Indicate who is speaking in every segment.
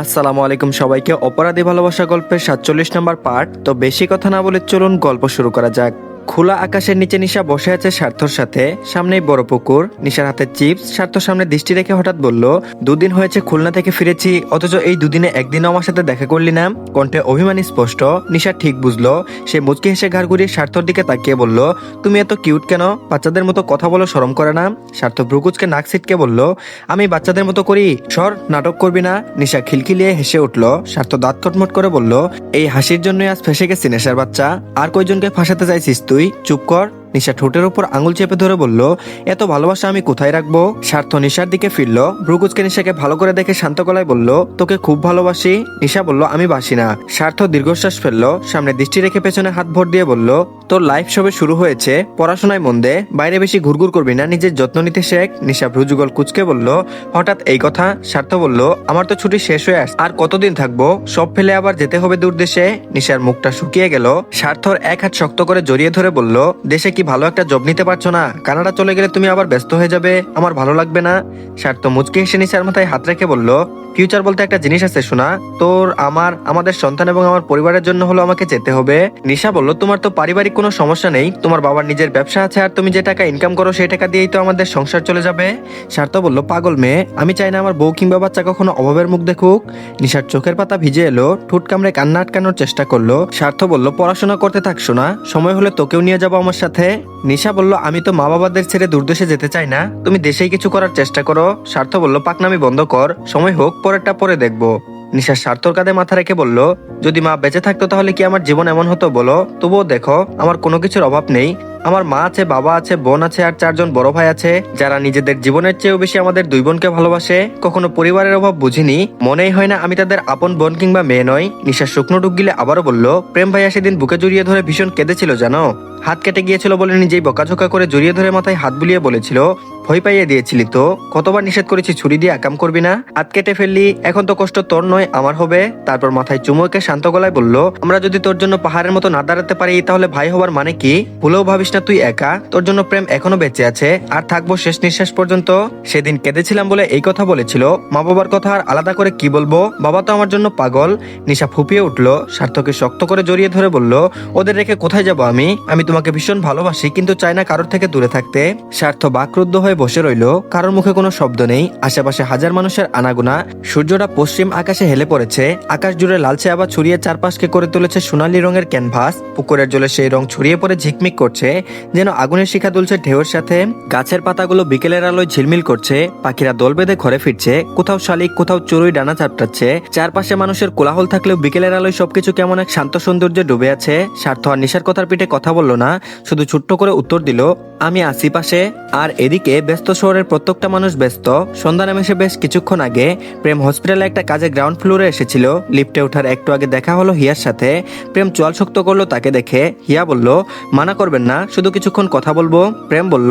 Speaker 1: আসসালামু আলাইকুম সবাইকে অপরাধী ভালোবাসা গল্পের সাতচল্লিশ নম্বর পার্ট। তো বেশি কথা না বলে চলুন গল্প শুরু করা যাক। খোলা আকাশের নিচে নিশা বসে আছে স্বার্থর সাথে। সামনেই বড় পুকুর। নিশার হাতে চিপস। স্বার্থ সামনে দৃষ্টি রেখে হঠাৎ বলল, দুদিন হয়েছে খুলনা থেকে ফিরেছি, অথচ এই দুদিনে একদিনও আমার সাথে দেখা করলি না? কণ্ঠে অভিমানী স্পষ্ট। নিশা ঠিক বুঝলো। সে মুচকি হেসে ঘাড় ঘুরিয়ে স্বার্থর দিকে তাকিয়ে বলল, তুমি এত কিউট কেন? বাচ্চাদের মতো কথা বলো, শরম করে না? স্বার্থ ভ্রুকুচকে নাক ছিটকে বলল, আমি বাচ্চাদের মতো করি, সর, নাটক করবি না? নিশা খিলখিলিয়ে হেসে উঠল। স্বার্থ দাঁত কটমট করে বলল, এই হাসির জন্যই আজ ফেসে গেছি নেশার বাচ্চা। আর কয়জনকে ফাঁসাতে চাইছিস তুই চুপ কর। নিশা ঠোঁটের উপর আঙুল চেপে ধরে বলল, এত ভালোবাসা আমি কোথায় রাখব? স্বার্থ নিশার দিকে ফিরল। ভ্রুকুচকে নিশাকে ভালো করে দেখে শান্ত গলায় বলল, তোকে খুব ভালোবাসি। নিশা বলল, আমি বাসি না। স্বার্থ দীর্ঘশ্বাস ফেলল। সামনে দৃষ্টি রেখে পেছনে হাত ভর দিয়ে বলল, তোর লাইফ সবে শুরু হয়েছে। পড়াশোনায় মন দে। বাইরে বেশি ঘুরঘুর করবি না। নিজের যত্ন নিতে শেখ। নিশা ভ্রুযুগল কুচকে বলল, হঠাৎ এই কথা? স্বার্থ বলল, আমার তো ছুটি শেষ হয়ে আস আর কতদিন থাকব? সব ফেলে আবার যেতে হবে দূর দেশে? নিশার মুখটা শুকিয়ে গেল। স্বার্থর এক হাত শক্ত করে জড়িয়ে ধরে বলল, দেশে কি ভালো একটা জব নিতে পারছ না? কানাডা চলে গেলে তুমি আবার ব্যস্ত হয়ে যাবে। আমার ভালো লাগবে না। স্বার্থ মুচকে হেসে নিশার মাথায় হাত রেখে বলল ফিউচার বলতে একটা জিনিস আছে শোনা তোর, আমার, আমাদের সন্তান এবং আমার পরিবারের জন্য হলো আমাকে যেতে হবে। নিশা বলল, তোমার তো পারিবারিক কোনো সমস্যা নেই। তোমার বাবার নিজের ব্যবসা আছে আর তুমি যে টাকা ইনকাম করো সেই টাকা দিয়েই তো আমাদের সংসার চলে যাবে। স্বার্থ বলল, পাগল মেয়ে, আমি চাই না আমার বউ কিংবা বাচ্চা কখনো অভাবের মুখ দেখুক। নিশার চোখের পাতা ভিজে এলো, ঠুট কামড়ে কান্না আটকানোর চেষ্টা করল। স্বার্থ বলল, পড়াশোনা করতে থাকছো না সময় হলে তোকেও নিয়ে যাব আমার সাথে। নিশা বলল, আমি তো মা বাবাদের ছেড়ে দূরদেশে যেতে চাই না। তুমি দেশেই কিছু করার চেষ্টা করো। স্বার্থ বলল, পাকনামি বন্ধ কর। সময় হোক, পরেরটা পরে দেখব। নিশা স্বার্থর কাঁধে মাথা রেখে বলল, যদি মা বেঁচে থাকতো তাহলে কি আমার জীবন এমন হতো বলো? তবুও দেখো, আমার কোনো কিছুর অভাব নেই। আমার মা আছে, বাবা আছে, বোন আছে আর চারজন বড় ভাই আছে। যারা নিজেদের জীবনের চেয়েও বেশি আমাদের দুই বোনকে ভালোবাসে। কখনো পরিবারের অভাব বুঝিনি। মনেই হয় না আমি তাদের আপন বোন কিংবা মেয়ে নই। নিশা শুকনো ডুব গিলে আবারও বলল, প্রেম ভাইয়া সেদিন বুকে জড়িয়ে ধরে ভীষণ কেঁদেছিল, জানো? হাত কেটে গিয়েছিল বলে নিজেই বকাঝোকা করে জড়িয়ে ধরে মাথায় হাত বুলিয়ে বলেছিল, ভয় পাইয়ে দিয়েছিলি তো? কতবার নিষেধ করেছি ছুরি দিয়ে আকাম করবি না? হাত কেটে ফেললি, এখন তো কষ্ট তোর নয়, আমার হবে। তারপর মাথায় চুমুকে শান্ত গলায় বলল, আমরা যদি তোর জন্য পাহাড়ের মতো না দাঁড়াতে পারি, তাহলে ভাই হবার মানে কি? ভুলেও ভাবিস না তুই একা? তোর জন্য প্রেম এখনও বেঁচে আছে, আর থাকব শেষ নিঃশ্বাস পর্যন্ত? সেদিন কেঁদেছিলাম বলে এই কথা বলেছিল। মা বাবার কথা আর আলাদা করে কি বলব? বাবা তো আমার জন্য পাগল। নিশা ফুপিয়ে উঠল, স্বার্থকে শক্ত করে জড়িয়ে ধরে বলল, ওদের রেখে কোথায় যাব আমি? আমি তোমাকে ভীষণ ভালোবাসি, কিন্তু চাই না কারোর থেকে দূরে থাকতে। স্বার্থ বাকরুদ্ধ হয়ে বসে রইল। কারোর মুখে কোনো শব্দ নেই। আশেপাশে হাজার মানুষের আনাগোনা। সূর্যটা পশ্চিম আকাশে হেলে পড়েছে। আকাশ জুড়ে লালচে আবার ছড়িয়ে চারপাশকে করে তুলেছে সোনালী রঙের ক্যানভাস। পুকুরের জলে সেই রং ছড়িয়ে পড়ে ঝিকমিক করছে। যেন আগুনের শিখা দুলছে ঢেউয়ের সাথে। গাছের পাতাগুলো বিকেলের আলোয় ঝিলমিল করছে, পাখিরা দল বেঁধে ঘরে ফিরছে, কোথাও শালিক, কোথাও চড়ুই ডানা চাপটাচ্ছে চারপাশে মানুষের কোলাহল থাকলেও বিকেলের আলোয় সবকিছু কেমন এক শান্ত সৌন্দর্যে ডুবে আছে। স্বার্থ আর নিশার কথার পিঠে কথা বলল না, শুধু ছোট্ট করে উত্তর দিল, আমি আসি পাশে, আর এদিকে ব্যস্ত শহরের প্রত্যেকটা মানুষ ব্যস্ত। সন্ধ্যা নেমেছে বেশ কিছুক্ষণ আগে। প্রেম হসপিটালে একটা কাজে গ্রাউন্ড ফ্লোরে এসেছিল। লিফটে ওঠার একটু আগে দেখা হলো হিয়ার সাথে। প্রেম চোয়াল শক্ত করল তাকে দেখে। হিয়া বলল, মানা করবেন না শুধু কিছুক্ষণ কথা বলব। প্রেম বলল,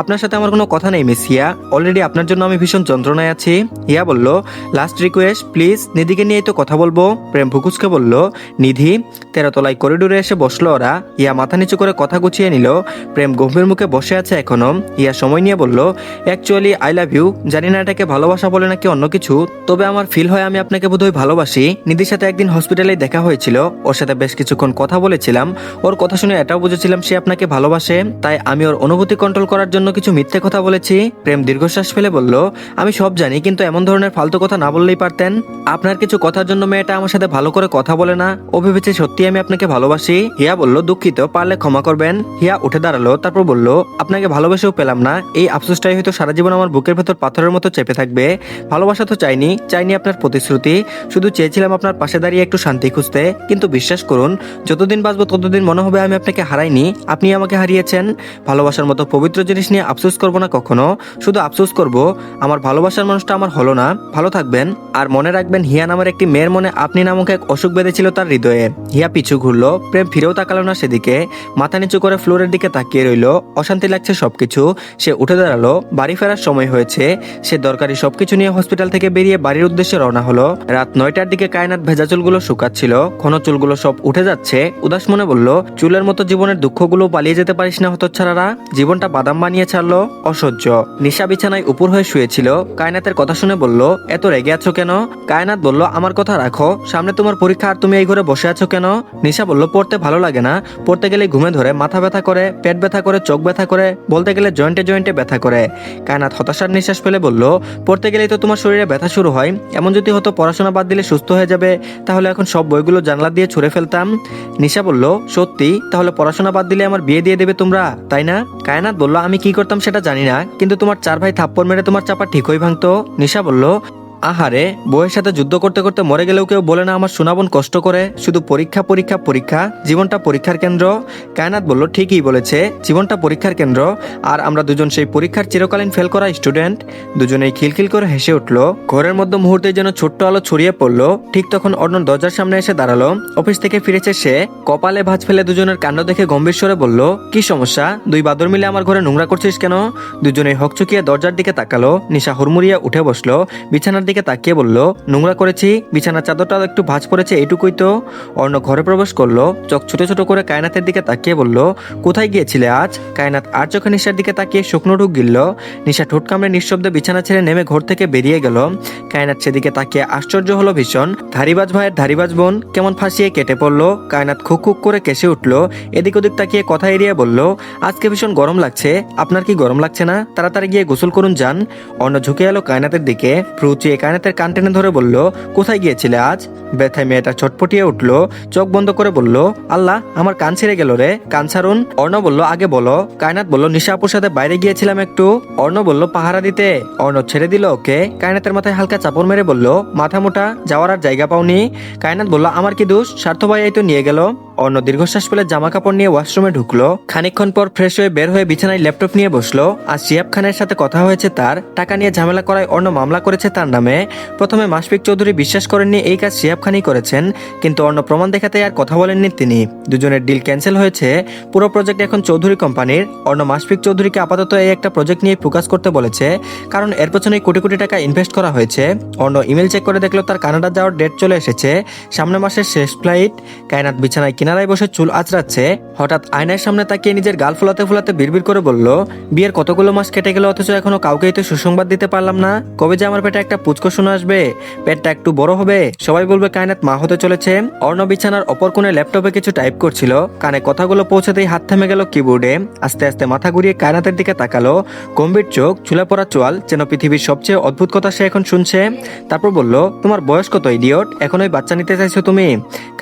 Speaker 1: আপনার সাথে আমার কোনো কথা নেই মিস হিয়া অলরেডি আপনার জন্য আমি ভীষণ যন্ত্রণায় আছি। হিয়া বলল লাস্ট রিকোয়েস্ট প্লিজ নিধিকে নিয়েই তো কথা বলব। প্রেম ভুকুচকে বলল, নিধি, তেরোতলায় করিডোরে এসে বসল ওরা। ইয়া মাথা নিচু করে কথা গুছিয়ে নিল। প্রেম গম্ভীর মুখে বসে আছে এখনও। ইয়া সময় নিয়ে বলল অ্যাকচুয়ালি আই লাভ ইউ জানি না এটাকে ভালোবাসা বলে নাকি অন্য কিছু। তবে আমার ফিল হয় আমি আপনাকে বোধহয় ভালোবাসি। নিধির সাথে একদিন হসপিটালে দেখা হয়েছিল। ওর সাথে বেশ কিছুক্ষণ কথা বলেছিলাম। ওর কথা শুনে এটাও বুঝেছিলাম সে আপনাকে ভালোবাসে, তাই আমি ওর অনুভূতি কন্ট্রোল করার জন্য কিছু মিথ্যে কথা বলেছি। প্রেম দীর্ঘশ্বাস ফেলে বলল, আমি সব জানি, কিন্তু এমন ধরনের ফালতু কথা না বললেই পারতেন। আপনার কিছু কথার জন্য মেয়েটা আমার সাথে ভালো করে কথা বলে না। ও ভেবেছে সত্যি আমি আপনাকে ভালোবাসি। হিয়া বলল, দুঃখিত, পারলে ক্ষমা করবেন। হিয়া উঠে দাঁড়াল, তারপর বলল, আপনাকে ভালোবেসেও পেলাম না। এই আফসোসটাই হয়তো সারা জীবন আমার বুকের ভেতর পাথরের মতো চেপে থাকবে। ভালোবাসা তো চাইনি চাইনি আপনার প্রতিশ্রুতি। শুধু চেয়েছিলাম আপনার পাশে দাঁড়িয়ে একটু শান্তি খুঁজতে। কিন্তু বিশ্বাস করুন, যতদিন বাঁচবো ততদিন মনে হবে আমি আপনাকে হারাইনি। আপনি আমাকে হারিয়েছেন। ভালোবাসার মতো পবিত্র জিনিস নিয়ে আফসোস করব না কখনো। শুধু আফসোস করব, আমার ভালোবাসার মানুষটা আমার হলো না। ভালো থাকবেন, আর মনে রাখবেন হিয়া নামের একটি মেয়ের মনে আপনি নামক এক অসুখ বেঁধেছিল তার হৃদয়ে। হিয়া পিছু ঘুরলো, প্রেম ফিরেও তাকালো না সেদিকে। মাথা নিচু করে ফ্লোরের দিকে তাকিয়ে রইল, অশান্তি লাগছে সবকিছু। সে উঠে দাঁড়াল, বাড়ি ফেরার সময় হয়েছে। সে দরকারি সবকিছু নিয়ে হসপিটাল থেকে বেরিয়ে বাড়ির উদ্দেশ্যে রওনা হলো। রাত নয়টার দিকে কায়নাত ভেজা চুলগুলো শুকাচ্ছিল, ঘন চুলগুলো সব উঠে যাচ্ছে। উদাস মনে বলল, চুলের মতো জীবনের দুঃখগুলো পালিয়ে পালিয়ে যেতে পারিস না হতচ্ছাড়ারা। জীবনটা বাদাম বানিয়ে ছাড়লো, অসহ্য। নিশা বিছানায় উপর হয়ে শুয়েছিল, কায়নাতের কথা শুনে বলল, এত রেগে আছো কেন? কায়নাত বলল, আমার কথা রাখো, সামনে তোমার পরীক্ষা আর তুমি এই ঘরে বসে আছো কেন? নিশা বলল, পড়তে ভালো লাগে না, পড়তে গেলে ঘুমে ধরে, মাথা ব্যথা করে, পেট ব্যথা করে, চোখ ব্যথা করে, বলতে গেলে জয়েন্টে জয়েন্টে ব্যথা করে। কায়নাত হতাশার নিঃশ্বাস ফেলে বলল, পড়তে গেলেই তো তোমার শরীরে ব্যথা শুরু হয়। এমন যদি হতো পড়াশোনা বাদ দিলে সুস্থ হয়ে যাবে, তাহলে এখন সব বইগুলো জানলা দিয়ে ছুঁড়ে ফেলতাম। নিশা বলল, সত্যি? তাহলে পড়াশোনা বাদ দিলে আমার বিয়ে দিয়ে দেবে তোমরা, তাই না? কায়নাত বলল, আমি কি করতাম সেটা জানি না, কিন্তু তোমার চার ভাই থাপ্পড় মেরে তোমার চাপা ঠিকই ভাঙতো, নিশা বলল। আহারে, বউয়ের সাথে যুদ্ধ করতে করতে মরে গেলেও কেউ বলে না আমার সোনাবন কষ্ট করে। শুধু পরীক্ষা পরীক্ষা পরীক্ষা, জীবনটা পরীক্ষার কেন্দ্র। কায়নাত বলল, ঠিকই বলেছে, জীবনটা পরীক্ষার কেন্দ্র। আর আমরা দুজন সেই পরীক্ষার চিরকালীন ফেল করা স্টুডেন্ট। দুজনেই খিলখিল করে হেসে উঠল। ঘরের মধ্যে মুহূর্তে যেন ছোট্ট আলো ছড়িয়ে পড়ল। ঠিক তখন অর্ণ দরজার সামনে এসে দাঁড়াল। অফিস থেকে ফিরেছে সে। কপালে ভাঁজ ফেলে দুজনের কাণ্ড দেখে গম্ভীর স্বরে বলল, কি সমস্যা? দুই বাদর মিলে আমার ঘরে নোংরা করছিস কেন? দুজনেই হকচকিয়ে দরজার দিকে তাকালো। নিশা হুড়মুড়িয়া উঠে বসল। বিছানার দিকে তাকিয়ে বলল, নোংরা করেছি, বিছানার চাদরটা একটু ভাঁজ পড়েছে, এটুকুই তো। অর্ণ ঘরে প্রবেশ করল, চোখ ছোট ছোট করে কায়নাতের দিকে তাকিয়ে বলল, কোথায় গিয়েছিলে আজ? কায়নাত আর চোখে নিশার দিকে তাকিয়ে শুকনো ঢুক গিলল। নিশা ঠোঁট কামড়ে নিঃশব্দে বিছানা ছেড়ে নেমে ঘর থেকে বেরিয়ে গেল। কায়নাত সেদিকে তাকিয়ে আশ্চর্য হলো ভীষণ। ধারিবাজ ভাইয়ের ধারিবাজ বোন কেমন ফাঁসিয়ে কেটে পড়ল। কায়নাত খুক খুক করে কেসে উঠল, এদিক ওদিক তাকিয়ে কথা এড়িয়ে বলল, আজকে ভীষণ গরম লাগছে, আপনার কি গরম লাগছে না? তাড়াতাড়ি গিয়ে গোসল করুন যান। অন্য ঝুঁকে এলো কায়নাতের দিকে প্রুচিয়ে কায়নাতের কান টেনে ধরে বলল, কোথায় গিয়েছিলে আজ? ব্যথায় মেয়েটা ছটপটিয়ে উঠল, চোখ বন্ধ করে বলল, আল্লাহ, আমার কান ছেড়ে গেল রে, কান ছাড়ুন। অর্ণ বলল, আগে বলো। কায়নাত বলল নিশাপুর সাথে বাইরে গিয়েছিলাম একটু। অর্ণ বলল, পাহারা দিতে। অর্ণ ছেড়ে দিল, ওকে। কায়নাতের মাথায় হালকা চাপড় মেরে বলল, মাথা মোটা, যাওয়ার আর জায়গা পাওনি। কায়নাত বলল, আমার কি দোষ? স্বার্থ ভাই এই তো নিয়ে গেল। অন্য দীর্ঘশ্বাস ফেলে জামা কাপড় নিয়ে ওয়াশরুমে ঢুকলো। খানিকক্ষণ পর ফ্রেশ হয়ে বের হয়ে বিছানায় ল্যাপটপ নিয়ে বসল। আর শিয়াব খানের সাথে কথা হয়েছে তার। টাকা নিয়ে ঝামেলা করায় অন্য মামলা করেছে তার নামে। প্রথমে মাসফিক চৌধুরী বিশ্বাস করেননি এই কাজ শিয়াব খানই করেছেন, কিন্তু অন্য প্রমাণ দেখাতে আর কথা বলেননি তিনি। দুজনের ডিল ক্যান্সেল হয়েছে। পুরো প্রজেক্ট এখন চৌধুরী কোম্পানির অন্য মাসফিক চৌধুরীকে আপাতত এই একটা প্রজেক্ট নিয়ে ফোকাস করতে বলেছে, কারণ এর পেছনে কোটি কোটি টাকা ইনভেস্ট করা হয়েছে। অন্য ইমেল চেক করে দেখল তার কানাডা যাওয়ার ডেট চলে এসেছে। সামনে মাসের শেষ ফ্লাইট কায়নাত বিছানায় কিনারায় বসে চুল আঁচড়াচ্ছে, হঠাৎ আয়নার সামনে তাকিয়ে নিজের গাল ফোলাতে ফোলাতে বিড়বিড় করে বলল, বিয়ের কতগুলো মাস কেটে গেল, অথচ এখনও কাউকেই তো সুসংবাদ দিতে পারলাম না। কবে যে আমার পেটে একটা পুচকো শোনা আসবে, পেটটা একটু বড় হবে, সবাই বলবে কায়নাত মা হতে চলেছে। অর্ণ বিছানার অপর কোণে ল্যাপটপে কিছু টাইপ করছিল, কানে কথাগুলো পৌঁছাতেই হাত থেমে গেল কিবোর্ডে, আস্তে আস্তে মাথা ঘুরিয়ে কায়নাতের দিকে তাকালো। গম্ভীর চোখ চুলা পড়া চোয়াল, যেন পৃথিবীর সবচেয়ে অদ্ভুত কথা সে এখন শুনছে। তারপর বলল, তোমার বয়স কত, ইডিয়ট? এখন ওই বাচ্চা নিতে চাইছো তুমি?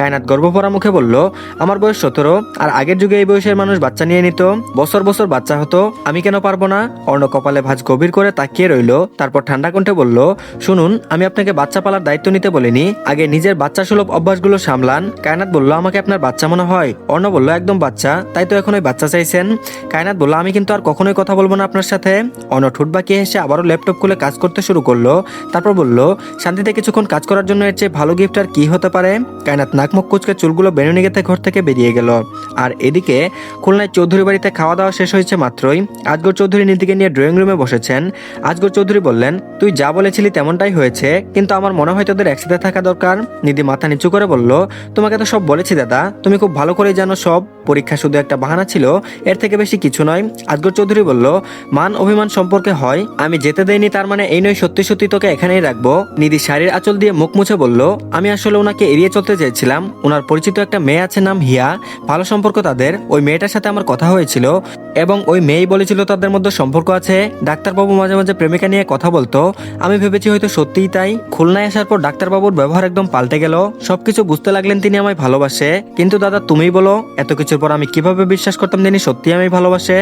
Speaker 1: কায়নাত গর্বভরা মুখে বলল, আমার বয়স সতেরো, আর আগের যুগে এই বয়সের মানুষ বাচ্চা নিয়ে নিত। বছর বছর বাচ্চা হতো। আমি কেন পারব না? অর্ণ কপালে ভাঁজ গভীর করে তাকিয়ে রইল। তারপর ঠান্ডা কণ্ঠে বলল, শুনুন, আমি আপনাকে বাচ্চা পালার দায়িত্ব নিতে বলিনি। আগে নিজের বাচ্চা সুলভ অভ্যাসগুলো সামলান। কায়নাত বলল, আমাকে আপনার বাচ্চা মনে হয়? অর্ণ বলল, একদম বাচ্চা, তাই তো এখন ওই বাচ্চা চাইছেন। কায়নাত বলল, আমি কিন্তু আর কখনোই কথা বলব না আপনার সাথে। অর্ণ ঠোঁট বাকিয়ে হেসে আবারও ল্যাপটপ খুলে কাজ করতে শুরু করল। তারপর বলল, শান্তিতে কিছুক্ষণ কাজ করার জন্য এর চেয়ে ভালো গিফট আর কি হতে পারে? কায়নাত নাকমুখ কুচকে চুলগুলো বেনুনি গেতে ঘর থেকে বেরিয়ে গেল। আর এদিকে খুলনায় চৌধুরী বাড়িতে খাওয়া দাওয়া শেষ হয়েছে মাত্রই। আজগর চৌধুরী নীতিকে নিয়ে ড্রয়িং রুমে বসেছেন। আজগর চৌধুরী বললেন, তুই যা বলেছিলি তেমনটাই হয়েছে, কিন্তু আমার মনে হয় তোদের একসাথে থাকা দরকার। নিধি মাথা নিচু করে বলল, তোমাকে তো সব বলেছি দাদা। তুমি খুব ভালো করেই জানো সব। পরীক্ষা শুধু একটা বাহানা ছিল, এর থেকে বেশি কিছু নয়। আজগর চৌধুরী বলল, মান অভিমান সম্পর্কে হয়, আমি যেতে দেইনি, তার মানে এই নয়, সত্যি সত্যি তোকে এখানেই রাখব। নিধি শাড়ির আঁচল দিয়ে মুখ মুছে বলল, আমি আসলে ওনাকে এড়িয়ে চলতে চেয়েছিলাম। ওনার পরিচিত একটা মেয়ে আছে, নাম হিয়া। ভালো সম্পর্ক তাদের। ওই মেয়েটার সাথে আমার কথা হয়েছিল এবং ওই মেয়েই বলেছিল তাদের মধ্যে সম্পর্ক আছে। ডাক্তারবাবু মাঝে মাঝে প্রেমিকা নিয়ে কথা বলতো। আমি ভেবেছি হয়তো সত্যিই তাই। খুলনায় আসার পর ডাক্তারবাবুর ব্যবহার একদম পাল্টে গেল। সবকিছু বুঝতে লাগলেন তিনি আমায় ভালোবাসে। কিন্তু দাদা, তুমিই বলো, এত কিছুর পর আমি কীভাবে বিশ্বাস করতাম তিনি সত্যি আমি ভালোবাসে?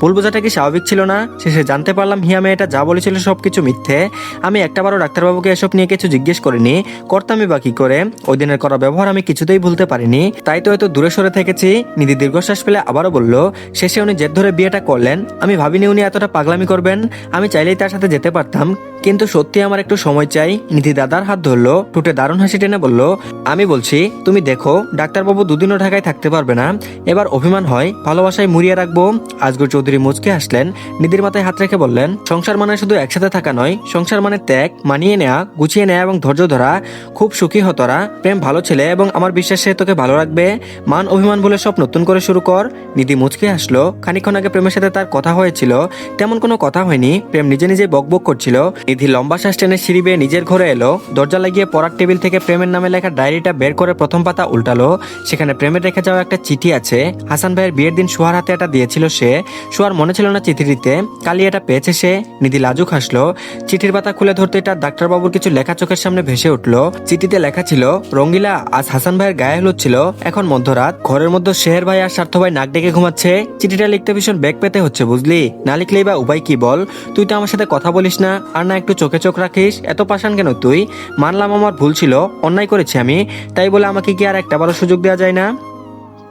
Speaker 1: ভুল বোঝাটা কি স্বাভাবিক ছিল না? শেষে জানতে পারলাম হিয়া মেয়েটা যা বলেছিল সব কিছু মিথ্যে। আমি একটাবারও ডাক্তারবাবুকে এসব নিয়ে কিছু জিজ্ঞেস করিনি। করতামই বা কি করে? ওই দিনের করা ব্যবহার আমি কিছুতেই ভুলতে পারিনি। তাই তো হয়তো দূরে সরে থেকেছি। নিধি দীর্ঘশ্বাস ফেলে আবারও বলল, শেষে উনি জেদ ধরে বিয়েটা করলেন। আমি ভাবিনি উনি এতটা পাগলামি করবেন। আমি চাইলেই তার সাথে যেতে পারতাম। কিন্তু সত্যি আমার একটু সময় চাই। নিধি দাদার হাত ধরলো টুটে দারুণ হাসি টেনে বলল, আমি বলছি, তুমি দেখো, ডাক্তারবাবু দুদিনও ঢাকায় থাকতে পারবে না। এবার অভিমান হয়, ভালোবাসায় মুড়িয়ে রাখব, আজগর চৌধুরী মুচকে আসলেন নিধির মাথায় হাত রেখে বললেন, সংসার মানে শুধু একসাথে থাকা নয়, সংসার মানে ত্যাগ, মানিয়ে নেয়া, গুছিয়ে নেয়া এবং ধৈর্য ধরা, খুব সুখী হতরা প্রেম ভালো ছেলে এবং আমার বিশ্বাস তোকে ভালো রাখবে, মান অভিমান বলে সব নতুন করে শুরু কর, নিধি মুচকে আসলো খানিক্ষণ আগে প্রেমের সাথে তার কথা হয়েছিল, তেমন কোনো কথা হয়নি, প্রেম নিজে নিজে বকবক করছিল, নিধি লম্বা শ্বাস টেনে সিঁড়ি বেয়ে নিজের ঘরে এলো, দরজা লাগিয়ে পড়ার টেবিল থেকে প্রেমের নামে লেখা ডায়েরিটা বের করে প্রথম পাতা উল্টালো, সেখানে প্রেমের রেখে যাওয়া একটা চিঠি আছে হাসান ভাইয়ের বিয়ের দিন সোহার হাতে এটা দিয়েছিল সে। সোহার মনে ছিল না চিঠিটিতে কালি এটা পেয়েছে সে। নিধি লাজুক হাসলো। চিঠির পাতা খুলে ধরতে তার ডাক্তারবাবুর কিছু লেখা চোখের সামনে ভেসে উঠল। চিঠিতে লেখা ছিল, রঙ্গিলা, আজ হাসান ভাইয়ের গায়ে হলুদ ছিল। এখন মধ্যরাত। ঘরের মধ্যে শেহের ভাই আর স্বার্থ ভাই নাক ডেকে ঘুমাচ্ছে। চিঠিটা লিখতে ভীষণ বেগ পেতে হচ্ছে, বুঝলি? না লিখলেই বা উপায় কি বল? তুই তো আমার সাথে কথা বলিস না। আর না একটু চোখে চোখ রাখিস। এত পাশান কেন তুই? মানলাম আমার ভুল ছিল। অন্যায় করেছি আমি। তাই বলে আমাকে কি আর একটা বড় সুযোগ দেওয়া যায় না?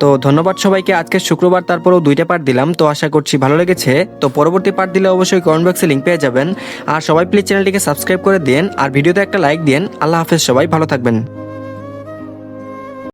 Speaker 1: তো ধন্যবাদ সবাইকে। আজকে শুক্রবার তারপরও দুইটা পার্ট দিলাম, তো আশা করছি ভালো লেগেছে। তো পরবর্তী পার্ট দিলে অবশ্যই কমেন্ট বক্সে লিঙ্ক পেয়ে যাবেন। আর সবাই প্লিজ চ্যানেলটিকে সাবস্ক্রাইব করে দিন আর ভিডিওতে একটা লাইক দিন আল্লাহ হাফেজ সবাই, ভালো থাকবেন।